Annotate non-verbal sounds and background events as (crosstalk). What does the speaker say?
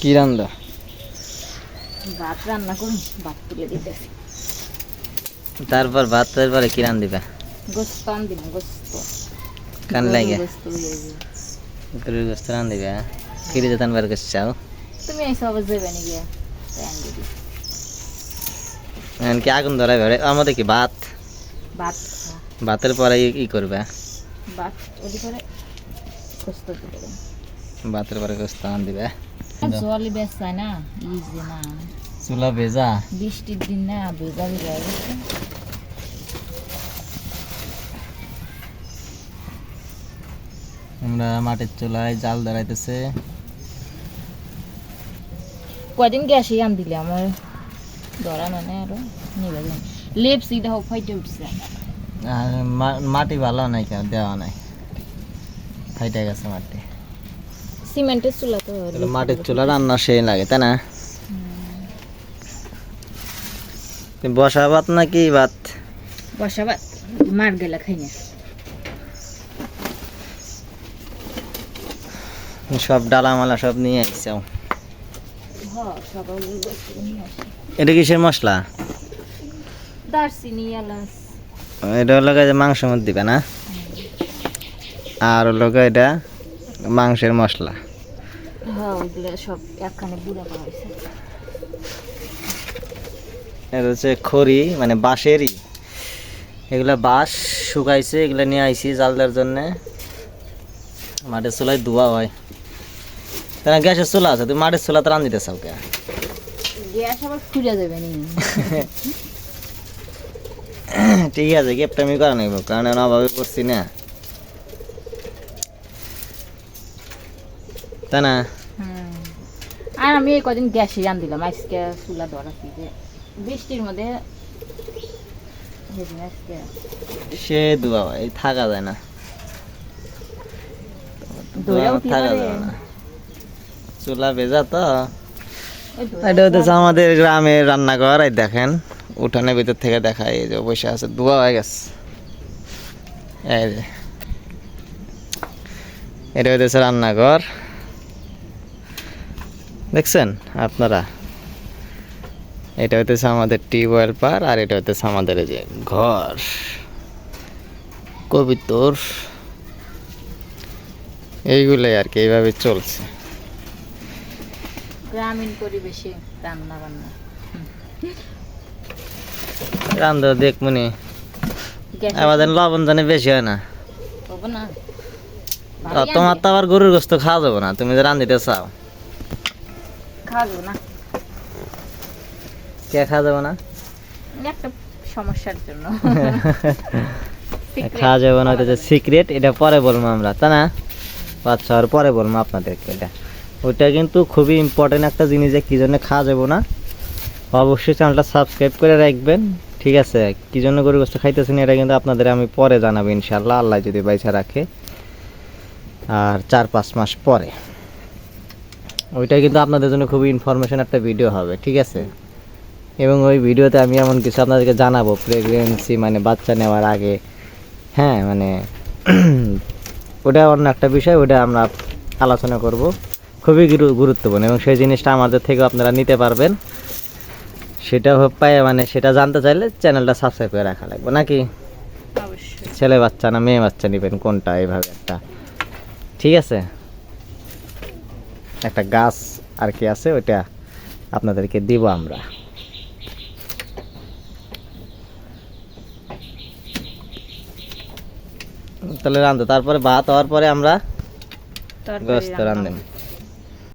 কি রান্দা ভাত রান্না করুন ভাত তুলে দিতেছি। তারপর ভাতের পরে কি রান দিবা? গোস্ত আন দিন গোস্ত। কান লাগে। গোস্ত। গরুর গোস্ত রান দিবা? কিরে যেতান বার করছে চাও? তুমি এসে আবার যাবে দিবি এখন কি আগুন ধরাই ভরে আমাদের কি ভাত? ভাত। ভাতের পরে ই- করবে? ভাত গোস্ত তুলে ভাতের পরে গোস্ত আন দিবে? জলই বেশ চায় না ইজি না। চুলা ভেজা। বৃষ্টির দিন না ভেজা ভেজা আমরা মাটির চুলায় জাল ধরাইতেছে। কয়দিন গ্যাসে আন দিলে আমার? ধরা মানে আরও নেবে যান লেপসি দেখো ফাইটে উঠছে। মাটি ভালো নাই কেন? দেওয়া নাই। ফাইটে গেছে মাটি। সিমেন্টের চুলা তো মাটির চুলা রান্না সেই লাগে তাই না? বসা ভাত নাকি ভাত? বসাবা মার গেলা খাই না। সব ডালা মালা সব নিয়ে আসছাও এটা কিসের মশলা? দারচিনি এলাচ। এটা হলো যে মাংস মধ্যে দিবে না? আর হলো এটা মাংসের মশলা। হ্যাঁ ওইগুলো সব একখানে বুড়া করা হয়েছে। এটা হচ্ছে খড়ি মানে বাঁশেরই। এগুলা বাঁশ শুকাইছে এগুলা নিয়ে আইছি জাল দেওয়ার জন্যে। মাটির চুলায় ধোয়া হয়। তাই গ্যাসের চুলা আছে তুমি মাটির চুলাতে রান দিতে চাও কে? গ্যাস আবার খুঁজে যাবে (laughs) ঠিক আছে গেপটা আমি করা নেব কারণ অভাবে করছি না। তাই না। আর আমি এই কদিন গ্যাসে জান দিলাম আজকে চুলা ধরাছি যে বৃষ্টির মধ্যে সে থাকা যায় না। থাকা চুলা ভেজা তো। এটা হচ্ছে আমাদের গ্রামের রান্নাঘর এই দেখেন উঠানের ভিতর থেকে দেখায় এই যে বসে আছে ধোয়া হয়ে গেছে। এই যে। এটা হইতেছে রান্নাঘর। দেখছেন আপনারা? এটা হইতেছে আমাদের টিউবওয়েল পার আর এটা হইতেছে আমাদের যে ঘর। কবিতর। এইগুলোই আর কি এইভাবে চলছে। গ্রামীণ পরিবেশে রান্না বান্না রান্ধো দেখ মনে আমাদের লবণ জানে বেশি হয় না। তোমার তো আবার গরুর গোস্ত খাওয়া যাব না তুমি যে রান্ধিতে চাও। খাওয়া না। কে খাওয়া যাবে না? একটা সমস্যার জন্য। (laughs) খাওয়া যাবে না ওটা সিক্রেট এটা পরে বলব আমরা তা না? আচ্ছা আর পরে বলব আপনাদেরকে এটা। ওইটা কিন্তু খুবই ইম্পর্টেন্ট একটা জিনিস যে কী জন্য খাওয়া যাবে না। অবশ্যই চ্যানেলটা সাবস্ক্রাইব করে রাখবেন ঠিক আছে? কী জন্য গরু গোস্ত খাইতেছেন এটা কিন্তু আপনাদের আমি পরে জানাব ইনশাল্লাহ আল্লাহ যদি বাইসা রাখে। আর চার পাঁচ মাস পরে। ওইটা কিন্তু আপনাদের জন্য খুবই ইনফরমেশন একটা ভিডিও হবে ঠিক আছে? এবং ওই ভিডিওতে আমি এমন কিছু আপনাদেরকে জানাব প্রেগনেন্সি মানে বাচ্চা নেওয়ার আগে হ্যাঁ মানে (clears throat) ওটা অন্য একটা বিষয় ওটা আমরা আলোচনা করব। খুবই গুরু- গুরুত্বপূর্ণ এবং সেই জিনিসটা আমাদের থেকে আপনারা নিতে পারবেন। সেটা পায় মানে সেটা জানতে চাইলে চ্যানেলটা সাবস্ক্রাইব করে রাখা লাগবে নাকি? ছেলে বাচ্চা না মেয়ে বাচ্চা নেবেন কোনটা এইভাবে একটা। ঠিক আছে? একটা গাছ আর কি আছে ওইটা আপনাদেরকে দিব আমরা তাহলে রান্ধো তারপরে ভাত হওয়ার পরে আমরা গোস্ত রান্ধেন।